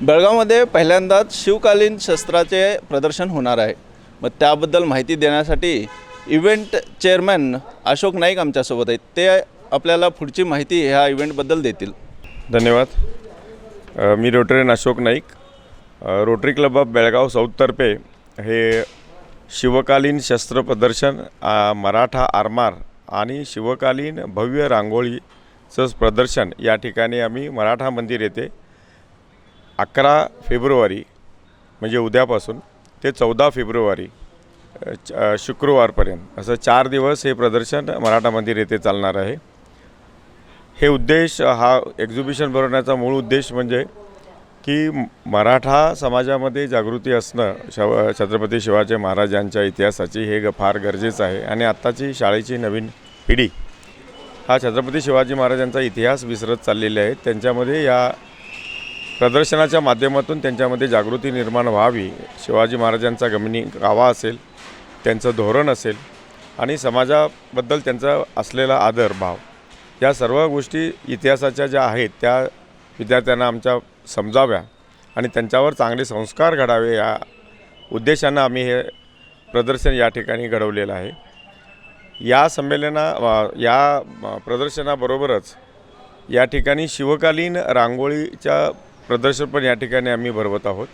बेळगावमध्ये पहिल्यांदाच शिवकालीन शस्त्राचे प्रदर्शन होणार आहे. मग त्याबद्दल माहिती देण्यासाठी इव्हेंट चेअरमॅन अशोक नाईक आमच्यासोबत आहेत. ते आपल्याला पुढची माहिती ह्या इव्हेंटबद्दल देतील. धन्यवाद. मी Rotarian Ashok Naik. Rotary club of Belgaum साऊथतर्फे हे शिवकालीन शस्त्र प्रदर्शन मराठा आरमार आणि शिवकालीन भव्य रांगोळीचं प्रदर्शन या ठिकाणी आम्ही मराठा मंदिर येथे अकरा फेब्रुवारी म्हणजे उद्यापासून ते चौदा फेब्रुवारी च- शुक्रवारपर्यंत असं चार दिवस हे प्रदर्शन मराठा मंदिर येथे चालणार आहे. हे उद्देश हा एक्झिबिशन भरवण्याचा मूळ उद्देश म्हणजे की मराठा समाजामध्ये जागृती असणं शव छत्रपती शिवाजी महाराजांच्या इतिहासाची हे ग फार गरजेचं आहे. आणि आत्ताची शाळेची नवीन पिढी हा छत्रपती शिवाजी महाराजांचा इतिहास विसरत चाललेला आहे. त्यांच्यामध्ये या प्रदर्शनाच्या माध्यमातून त्यांच्यामध्ये जागृती निर्माण व्हावी शिवाजी महाराजांचा गमनी गावा असेल त्यांचं धोरण असेल आणि समाजाबद्दल त्यांचा असलेला आदर भाव या सर्व गोष्टी इतिहासाच्या ज्या आहेत त्या विद्यार्थ्यांना आमच्या समजाव्या आणि त्यांच्यावर चांगले संस्कार घडावे या उद्देशानं आम्ही हे प्रदर्शन या ठिकाणी घडवलेलं आहे. या संमेलना या प्रदर्शनाबरोबरच या ठिकाणी शिवकालीन रांगोळीच्या प्रदर्शन पण या ठिकाणी आम्ही भरवत आहोत.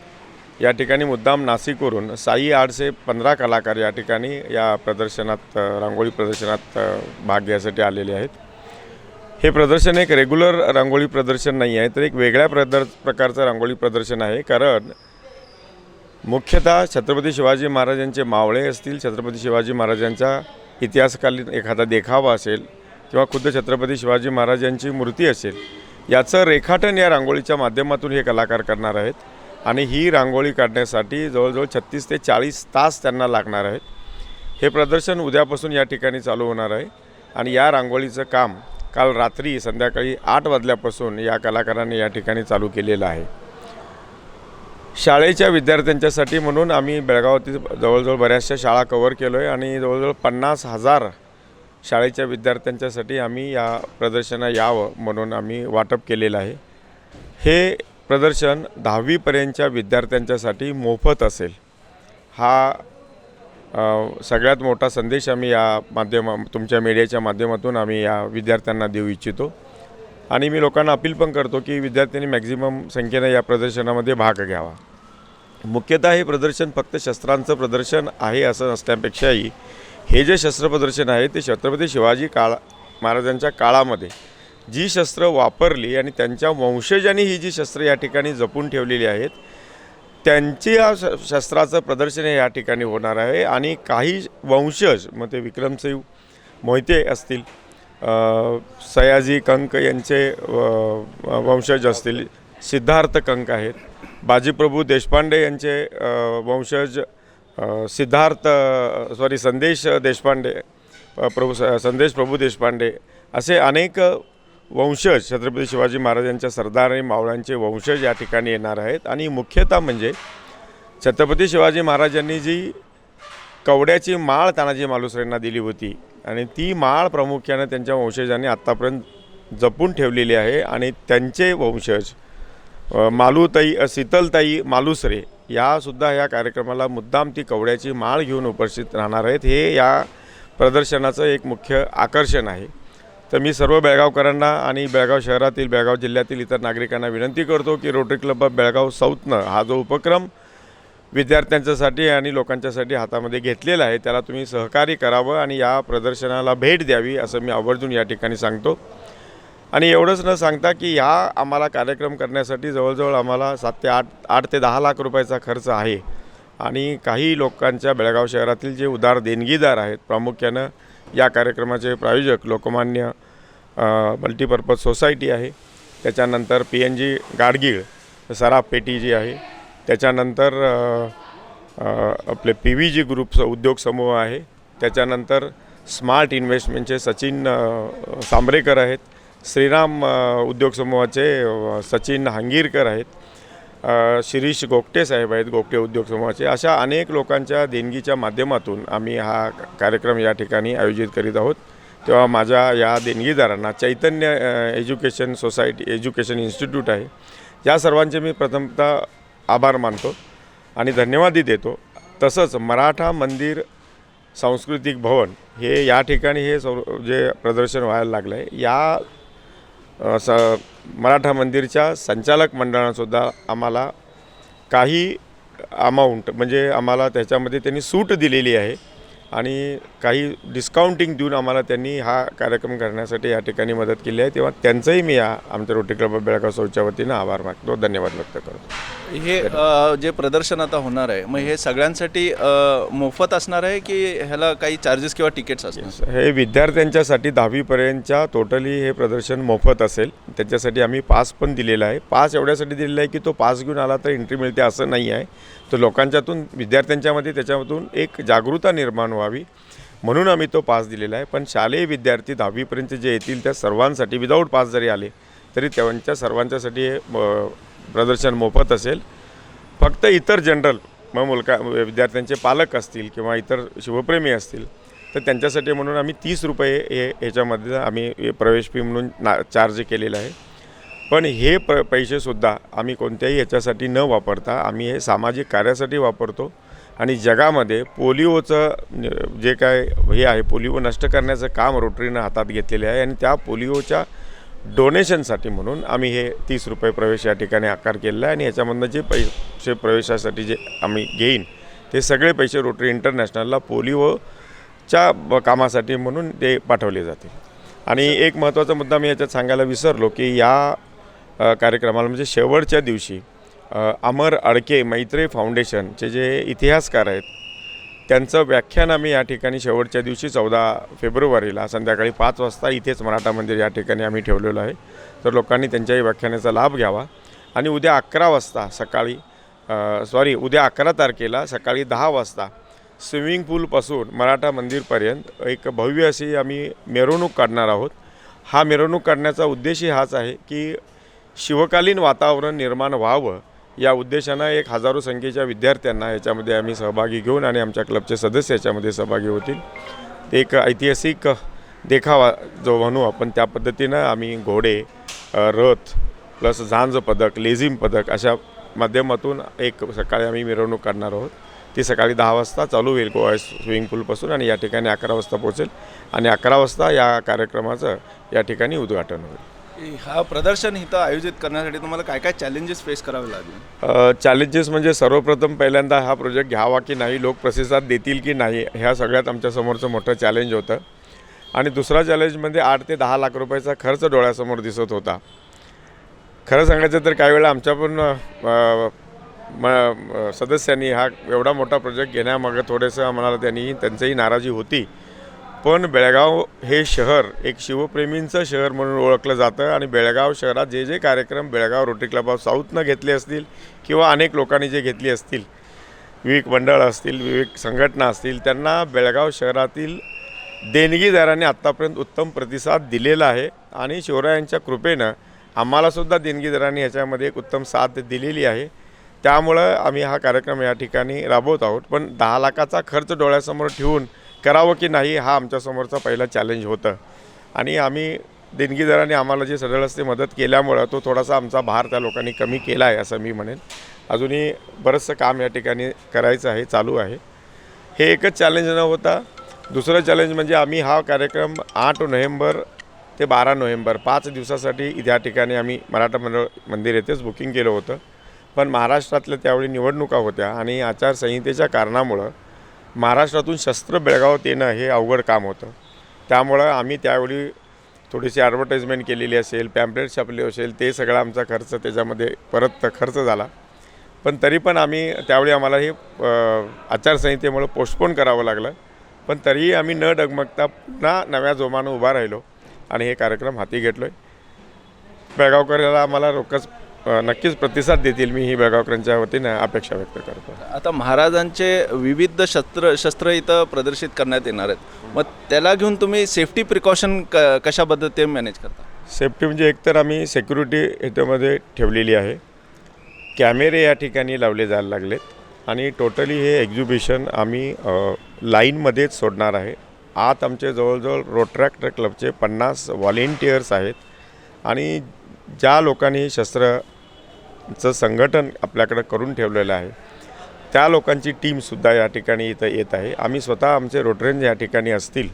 या ठिकाणी मुद्दाम नाशिकवरून साई आठशे पंधरा कलाकार या ठिकाणी या प्रदर्शनात रांगोळी प्रदर्शनात भाग घ्यायसाठी आलेले आहेत. हे प्रदर्शन एक रेग्युलर रांगोळी प्रदर्शन नाही आहे तर एक वेगळ्या प्रदर प्रकारचं रांगोळी प्रदर्शन आहे. कारण मुख्यतः छत्रपती शिवाजी महाराजांचे मावळे असतील छत्रपती शिवाजी महाराजांचा इतिहासकालीन एखादा देखावा असेल किंवा खुद्द छत्रपती शिवाजी महाराजांची मूर्ती असेल याचं रेखाटन या रांगोळीच्या माध्यमातून हे कलाकार करणार आहेत. आणि ही रांगोळी काढण्यासाठी जवळजवळ छत्तीस ते चाळीस तास त्यांना लागणार आहेत. हे प्रदर्शन उद्यापासून या ठिकाणी चालू होणार आहे. आणि या रांगोळीचं काम काल रात्री संध्याकाळी आठ वाजल्यापासून या कलाकारांनी या ठिकाणी चालू केलेलं आहे. शाळेच्या विद्यार्थ्यांच्यासाठी म्हणून आम्ही बेळगावातील जवळजवळ बऱ्याचशा शाळा कवर केलो आहे आणि जवळजवळ पन्नास हजार शाळेच्या विद्यार्थ्यांच्यासाठी आम्ही या प्रदर्शना यावं म्हणून आम्ही वाटप केलेलं आहे. हे प्रदर्शन दहावीपर्यंतच्या विद्यार्थ्यांच्यासाठी मोफत असेल. हा सगळ्यात मोठा संदेश आम्ही या माध्यमा तुमच्या मीडियाच्या माध्यमातून आम्ही या विद्यार्थ्यांना देऊ इच्छितो. आणि मी लोकांना अपील पण करतो की विद्यार्थ्यांनी मॅक्झिमम संख्येनं या प्रदर्शनामध्ये भाग घ्यावा. मुख्यतः हे प्रदर्शन फक्त शस्त्रांचं प्रदर्शन आहे असं नसण्यापेक्षाही हे जे शस्त्रप्रदर्शन आहे ते छत्रपती शिवाजी काळा महाराजांच्या काळामध्ये जी शस्त्र वापरली आणि त्यांच्या वंशजांनी ही जी शस्त्र या ठिकाणी जपून ठेवलेली आहेत त्यांची या श शस्त्राचं प्रदर्शन हे या ठिकाणी होणार आहे आणि काही वंशज मग ते विक्रमसिंह मोहिते असतील सयाजी कंक यांचे वंशज असतील सिद्धार्थ कंक आहेत बाजीप्रभू देशपांडे यांचे वंशज सिद्धार्थ सॉरी संदेश देशपांडे प्रभू स- संदेश प्रभू देशपांडे असे अनेक वंशज छत्रपती शिवाजी महाराजांच्या सरदार आणि मावळ्यांचे वंशज या ठिकाणी येणार आहेत. आणि मुख्यतः म्हणजे छत्रपती शिवाजी महाराजांनी जी कवड्याची माळ तानाजी मालुसरेंना दिली होती आणि ती माळ प्रामुख्याने त्यांच्या वंशजांनी आत्तापर्यंत जपून ठेवलेली आहे. आणि त्यांचे वंशज मालुताई मालूताई शीतलताई मालुसरे यासुद्धा या कार्यक्रमाला मुद्दाम ती कवड्याची माळ घेऊन उपस्थित राहणार आहेत. हे या प्रदर्शनाचं एक मुख्य आकर्षण आहे. तर मी सर्व बेळगावकरांना आणि बेळगाव शहरातील बेळगाव जिल्ह्यातील इतर नागरिकांना विनंती करतो की रोटरी क्लब ऑफ बेळगाव साऊथनं हा जो उपक्रम विद्यार्थ्यांच्यासाठी आणि लोकांच्यासाठी हातामध्ये घेतलेला आहे त्याला तुम्ही सहकार्य करावं आणि या प्रदर्शनाला भेट द्यावी असं मी आवर्जून या ठिकाणी सांगतो. आणि एवढंच न सांगता की ह्या आम्हाला कार्यक्रम करण्यासाठी जवळजवळ आम्हाला सात ते आठ आठ ते दहा लाख रुपयाचा खर्च आहे. आणि काही लोकांच्या बेळगाव शहरातील जे उदार देणगीदार आहेत प्रामुख्यानं या कार्यक्रमाचे प्रायोजक लोकमान्य मल्टीपर्पज सोसायटी आहे. त्याच्यानंतर पी एन जी गाडगीळ सराफ पेटी जी आहे. त्याच्यानंतर आपले पी व्ही जी ग्रुप उद्योग समूह आहे. त्याच्यानंतर स्मार्ट इन्व्हेस्टमेंटचे सचिन सांबरेकर आहेत. श्रीराम उद्योग समूहाचे सचिन हांगीरकर आहेत शिरीष गोगटे साहेब आहेत गोगटे उद्योग समूहाचे. अशा अनेक लोकांच्या देणगीच्या माध्यमातून आम्ही हा कार्यक्रम या ठिकाणी आयोजित करीत आहोत. तेव्हा माझ्या या देणगीदारांना Chaitanya education society education institute आहे. या सर्वांचे मी प्रथमतः आभार मानतो आणि धन्यवादही देतो. तसंच मराठा मंदिर सांस्कृतिक भवन हे या ठिकाणी हे सौ जे प्रदर्शन व्हायला लागलं आहे या स मराठा मंदिरच्या संचालक मंडळानंसुद्धा आम्हाला काही अमाऊंट म्हणजे आम्हाला त्याच्यामध्ये त्यांनी सूट दिलेली आहे. आणि काही डिस्काउंटिंग देऊन आम्हाला त्यांनी हा कार्यक्रम करण्यासाठी या ठिकाणी मदत केली आहे. तेव्हा त्यांचंही मी या आमच्या रोटी क्लब ऑफ बेळगाव सौच्या वतीनं आभार मागतो धन्यवाद व्यक्त करतो. हे जे प्रदर्शन आता होणार आहे मग हे सगळ्यांसाठी मोफत असणार आहे की ह्याला काही चार्जेस किंवा तिकीट्स असणार? हे विद्यार्थ्यांच्यासाठी दहावीपर्यंतच्या टोटली हे प्रदर्शन मोफत असेल. त्याच्यासाठी आम्ही पास पण दिलेला आहे. पास एवढ्यासाठी दिलेला आहे की तो पास घेऊन आला तर एंट्री मिळते असं नाही आहे. तर लोकांच्यातून विद्यार्थ्यांच्यामध्ये त्याच्यामधून एक जागरूकता निर्माण व्हावी. म्हणून आम्ही तो पास दिलेला आहे. पण शालेय विद्यार्थी दहावीपर्यंत जे येतील त्या सर्वांसाठी विदाऊट पास जरी आले तरी त्यांच्या सर्वांच्यासाठी हे प्रदर्शन मोफत असेल. फक्त इतर जनरल मग मुलगा विद्यार्थ्यांचे पालक असतील किंवा इतर शिवप्रेमी असतील तर त्यांच्यासाठी म्हणून आम्ही तीस रुपये हे ह्याच्यामध्ये आम्ही प्रवेश फी म्हणून ना चार्ज केलेलं आहे. पण हे प पैसेसुद्धा आम्ही कोणत्याही ह्याच्यासाठी न वापरता आम्ही हे सामाजिक कार्यासाठी वापरतो. आणि जगामध्ये पोलिओचं जे काय हे आहे पोलिओ नष्ट करण्याचं काम रोटरीनं हातात घेतलेले आहे आणि त्या पोलिओच्या डोनेशनसाठी म्हणून आम्ही हे तीस रुपये प्रवेश या ठिकाणी आकार केलेला आहे आणि याच्यामधनं जे पैसे प्रवेशासाठी जे आम्ही घेईन ते सगळे पैसे रोटरी इंटरनॅशनलला पोलिओच्या कामासाठी म्हणून ते पाठवले जातील. आणि एक महत्त्वाचा मुद्दा मी याच्यात सांगायला विसरलो की या कार्यक्रमाला म्हणजे शेवटच्या दिवशी अमर अडके मैत्रे फाउंडेशनचे जे इतिहासकार आहेत त्यांचं व्याख्यान आम्ही या ठिकाणी शेवटच्या दिवशी चौदा फेब्रुवारीला संध्याकाळी पाच वाजता इथेच मराठा मंदिर या ठिकाणी आम्ही ठेवलेलं आहे. तर लोकांनी त्यांच्याही व्याख्यानाचा लाभ घ्यावा. आणि उद्या अकरा वाजता सकाळी सॉरी उद्या अकरा तारखेला सकाळी दहा वाजता स्विमिंग पूलपासून मराठा मंदिरपर्यंत एक भव्य अशी आम्ही मिरवणूक काढणार आहोत. हा मिरवणूक काढण्याचा उद्देशही हाच आहे की शिवकालीन वातावरण निर्माण व्हावं. या उद्देशानं एक हजारो संख्येच्या विद्यार्थ्यांना याच्यामध्ये आम्ही सहभागी घेऊन आणि आमच्या क्लबचे सदस्य याच्यामध्ये सहभागी होतील. एक ऐतिहासिक देखावा जो म्हणू आपण त्या पद्धतीनं आम्ही घोडे रथ प्लस झांज पदक लेझिम पदक अशा माध्यमातून एक सकाळी आम्ही मिरवणूक काढणार आहोत. ती सकाळी दहा वाजता चालू होईल गोवा स्विमिंग पूलपासून आणि या ठिकाणी अकरा वाजता पोहोचेल आणि अकरा वाजता या कार्यक्रमाचं या ठिकाणी उद्घाटन होईल. हा प्रदर्शन इथं आयोजित करण्यासाठी तुम्हाला काय काय चॅलेंजेस फेस करावे लागले? चॅलेंजेस म्हणजे सर्वप्रथम पहिल्यांदा हा प्रोजेक्ट घ्यावा की नाही लोक प्रतिसाद देतील की नाही ह्या सगळ्यात आमच्यासमोरचं मोठं चॅलेंज होतं. आणि दुसरा चॅलेंज म्हणजे आठ ते दहा लाख रुपयाचा खर्च डोळ्यासमोर दिसत होता. खरं सांगायचं तर काही वेळा आमच्या पण म म- सदस्यांनी हा एवढा मोठा प्रोजेक्ट घेण्यामागं थोडंसं आम्हाला त्यांनी त्यांचीही नाराजी होती. पण बेळगाव हे शहर एक शिवप्रेमींचं शहर म्हणून ओळखलं जातं आणि बेळगाव शहरात जे जे कार्यक्रम बेळगाव रोटरी क्लब ऑफ साऊथनं घेतले असतील किंवा अनेक लोकांनी जे घेतली असतील विवेक मंडळ असतील विवेक संघटना असतील त्यांना बेळगाव शहरातील देणगीदारांनी आत्तापर्यंत उत्तम प्रतिसाद दिलेला आहे आणि शिवरायांच्या कृपेनं आम्हालासुद्धा देणगीदारांनी ह्याच्यामध्ये एक उत्तम साथ दिलेली आहे. त्यामुळं आम्ही हा कार्यक्रम या ठिकाणी राबवत आहोत. पण दहा लाखाचा खर्च डोळ्यासमोर ठेवून करावं की नाही हा आमच्यासमोरचा पहिला चॅलेंज होतं. आणि आम्ही देणगीदाराने आम्हाला जे सरळ असते मदत केल्यामुळं तो थोडासा आमचा भार त्या लोकांनी कमी केला आहे असं मी म्हणेन. अजूनही बरंचसं काम या ठिकाणी करायचं आहे चालू आहे. हे एकच चॅलेंज न होता दुसरं चॅलेंज म्हणजे आम्ही हा कार्यक्रम आठ नोव्हेंबर ते बारा नोव्हेंबर पाच दिवसासाठी या ठिकाणी आम्ही मराठा मंडळ मंदिर येथेच बुकिंग केलं होतं. पण महाराष्ट्रातल्या त्यावेळी निवडणुका होत्या आणि आचारसंहितेच्या कारणामुळं महाराष्ट्रातून शस्त्र बेळगावात येणं हे अवघड काम होतं. त्यामुळं आम्ही त्यावेळी थोडीशी ॲडव्हर्टाईजमेंट केलेली असेल पॅम्पलेट छापले असेल ते सगळा आमचा खर्च त्याच्यामध्ये परत खर्च झाला. पण तरी पण आम्ही त्यावेळी आम्हाला हे आचारसंहितेमुळं पोस्टपोन करावं लागलं. पण तरीही आम्ही न डगमगता पुन्हा नव्या जोमानं उभा राहिलो आणि हे कार्यक्रम हाती घेतलो आहे बेळगावकरला आम्हाला रोखच नक्कीच प्रतिसाद देतील मी ही बेळगावकरांच्या वतीनं अपेक्षा व्यक्त करतो. आता महाराजांचे विविध शस्त्र शस्त्र इथं प्रदर्शित करण्यात येणार आहेत. मग त्याला घेऊन तुम्ही सेफ्टी प्रिकॉशन क कशा पद्धतीने मॅनेज करता? सेफ्टी म्हणजे एकतर आम्ही सेक्युरिटी ह्याच्यामध्ये ठेवलेली आहे. कॅमेरे या ठिकाणी लावले जायला लागलेत आणि टोटली हे एक्झिबिशन आम्ही लाईनमध्येच सोडणार आहे. आत आमचे जवळजवळ रोट्रॅक्टर क्लबचे पन्नास व्हॉलेंटियर्स आहेत आणि ज्या लोकांनी शस्त्र चं संघटन आपल्याकडं करून ठेवलेलं आहे. त्या लोकांची टीमसुद्धा या ठिकाणी इथं येत आहे. आम्ही स्वतः आमचे रोटरेंज या ठिकाणी असतील.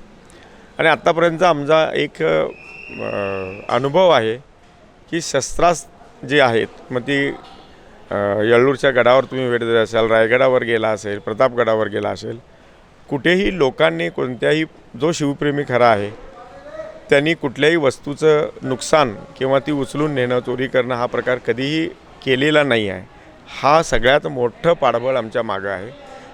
आणि आत्तापर्यंत आमचा एक अनुभव आहे की शस्त्रास्त्र जे आहेत मग ती येळूरच्या गडावर तुम्ही भेट दिली असाल रायगडावर गेला असेल प्रतापगडावर गेला असेल कुठेही लोकांनी कोणत्याही जो शिवप्रेमी खरा आहे त्यांनी कुठल्याही वस्तूचं नुकसान किंवा ती उचलून नेणं चोरी करणं हा प्रकार कधीही केलेला नाही आहे. हा सगळ्यात मोठं पाठबळ आमच्या मागं आहे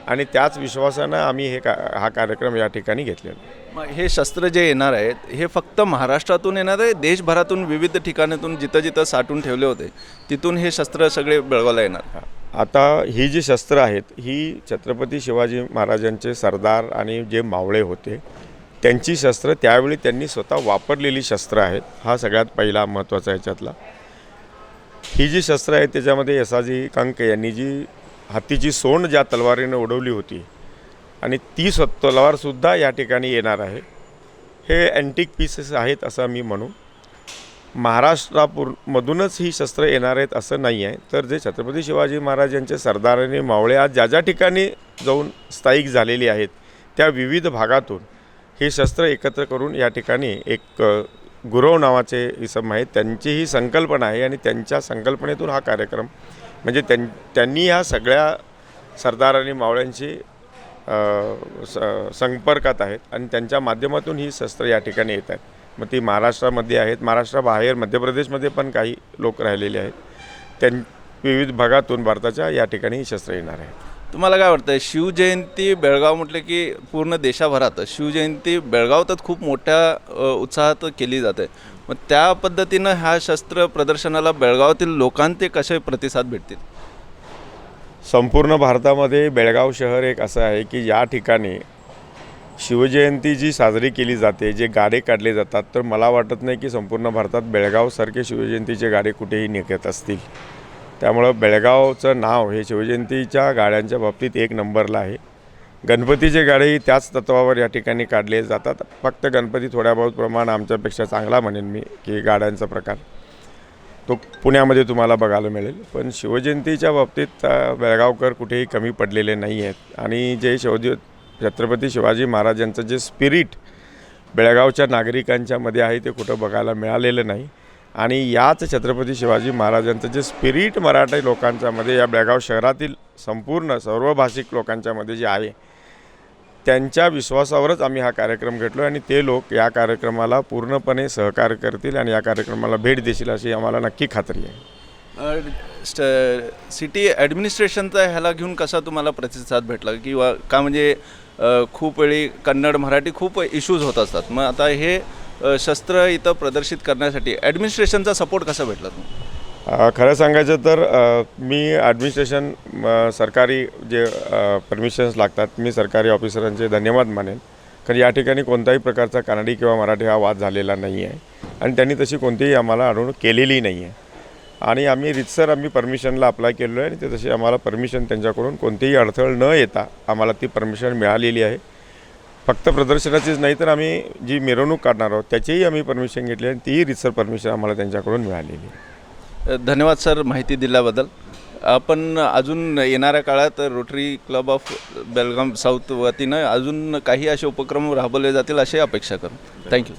आणि त्याच विश्वासानं आम्ही हे का हा कार्यक्रम या ठिकाणी घेतलेला. मग हे शस्त्र जे येणार आहेत हे फक्त महाराष्ट्रातून येणार आहे देशभरातून विविध ठिकाणातून जिथं जिथं साठून ठेवले होते तिथून हे शस्त्र सगळे बेळगावला येणार? आता ही जी शस्त्र आहेत ही छत्रपती शिवाजी महाराजांचे सरदार आणि जे मावळे होते त्यांची शस्त्र त्यावेळी त्यांनी स्वतः वापरलेली शस्त्र आहेत. हा सगळ्यात पहिला महत्त्वाचा याच्यातला ही जी शस्त्र आहेत त्याच्यामध्ये यसाजी कंक यांनी जी हत्तीची सोंड ज्या तलवारीनं उडवली होती आणि ती स्व तलवारसुद्धा या ठिकाणी येणार आहे. हे अँटिक पीसेस आहेत असं मी म्हणू. महाराष्ट्रापूरमधूनच ही शस्त्र येणार आहेत असं नाही आहे. तर जे छत्रपती शिवाजी महाराज यांचे सरदार आणि मावळे आज ज्या ज्या ठिकाणी जाऊन स्थायिक झालेली आहेत त्या विविध भागातून हे शस्त्र एकत्र करून या ठिकाणी एक गुरव नावाचे इसम आहेत. त्यांची ही संकल्पना आहे आणि त्यांच्या संकल्पनेतून हा कार्यक्रम म्हणजे त्यां त्यांनी ह्या सगळ्या सरदार आणि मावळ्यांशी स- संपर्कात आहेत आणि त्यांच्या माध्यमातून ही शस्त्र या ठिकाणी येत आहेत. मग ती महाराष्ट्रामध्ये आहेत. महाराष्ट्राबाहेर मध्य प्रदेशमध्ये पण काही लोक राहिलेले आहेत. त्यां विविध भागातून भारताच्या या ठिकाणी ही शस्त्र येणार आहे तुम्हाला काय वाटतं शिवजयंती बेळगाव म्हटलं की पूर्ण देशाभरात? शिवजयंती बेळगावातच खूप मोठ्या उत्साहात केली जाते. मग त्या पद्धतीनं ह्या शस्त्र प्रदर्शनाला बेळगावातील लोकांचे कसे प्रतिसाद भेटतील? संपूर्ण भारतामध्ये बेळगाव शहर एक असं आहे की या ठिकाणी शिवजयंती जी साजरी केली जाते जे गाडे काढले जातात तर मला वाटत नाही की संपूर्ण भारतात बेळगावसारखे शिवजयंतीचे गाडे कुठेही निघत असतील. त्यामुळं बेळगावचं नाव हे शिवजयंतीच्या गाड्यांच्या बाबतीत एक नंबरला आहे. गणपतीचे गाडेही त्याच तत्वावर या ठिकाणी काढले जातात. फक्त गणपती थोड्या बहुत प्रमाण आमच्यापेक्षा चांगला म्हणेन मी की गाड्यांचा प्रकार. तो पुण्यामध्ये तुम्हाला बघायला मिळेल. पण शिवजयंतीच्या बाबतीत बेळगावकर कुठेही कमी पडलेले नाही आहेत. आणि जे शिवजी छत्रपती शिवाजी महाराजांचं जे स्पिरिट बेळगावच्या नागरिकांच्यामध्ये आहे ते कुठं बघायला मिळालेलं नाही. आणि याच छत्रपती शिवाजी महाराजांचं जे स्पिरिट मराठी लोकांच्यामध्ये या बेळगाव शहरातील संपूर्ण सर्व भाषिक लोकांच्यामध्ये जे आहे त्यांच्या विश्वासावरच आम्ही हा कार्यक्रम घेतलो आणि ते लोक या कार्यक्रमाला पूर्णपणे सहकार्य करतील आणि या कार्यक्रमाला भेट देतील अशी आम्हाला नक्की खात्री आहे. सिटी ॲडमिनिस्ट्रेशनचा ह्याला घेऊन कसा तुम्हाला प्रतिसाद भेटला? किंवा का म्हणजे खूप वेळी कन्नड मराठी खूप इश्यूज होत असतात. मग आता हे शस्त्र इथं प्रदर्शित करण्यासाठी ॲडमिनिस्ट्रेशनचा सपोर्ट कसा भेटला तुम्ही खरं सांगायचं तर मी ॲडमिनिस्ट्रेशन म, सरकारी जे परमिशन्स लागतात मी सरकारी ऑफिसरांचे धन्यवाद मानेन. कारण या ठिकाणी कोणताही प्रकारचा कानडी किंवा मराठी हा वाद झालेला नाही आहे. आणि त्यांनी तशी कोणतीही आम्हाला अडवणूक केलेली नाही आहे. आणि आम्ही रितसर आम्ही परमिशनला अप्लाय केलेलो आहे आणि ते तशी आम्हाला परमिशन त्यांच्याकडून कोणतीही अडथळ न येता आम्हाला ती परमिशन मिळालेली आहे. फक्त प्रदर्शनाचीच नाही तर आम्ही जी मिरवणूक काढणार आहोत त्याचीही आम्ही परमिशन घेतली आणि तीही रितसर परमिशन आम्हाला त्यांच्याकडून मिळालेली धन्यवाद सर माहिती दिल्याबद्दल. आपण अजून येणाऱ्या काळात rotary club of Belgaum south वतीनं अजून काही असे उपक्रम राबवले जातील अशी अपेक्षा करू. थँक्यू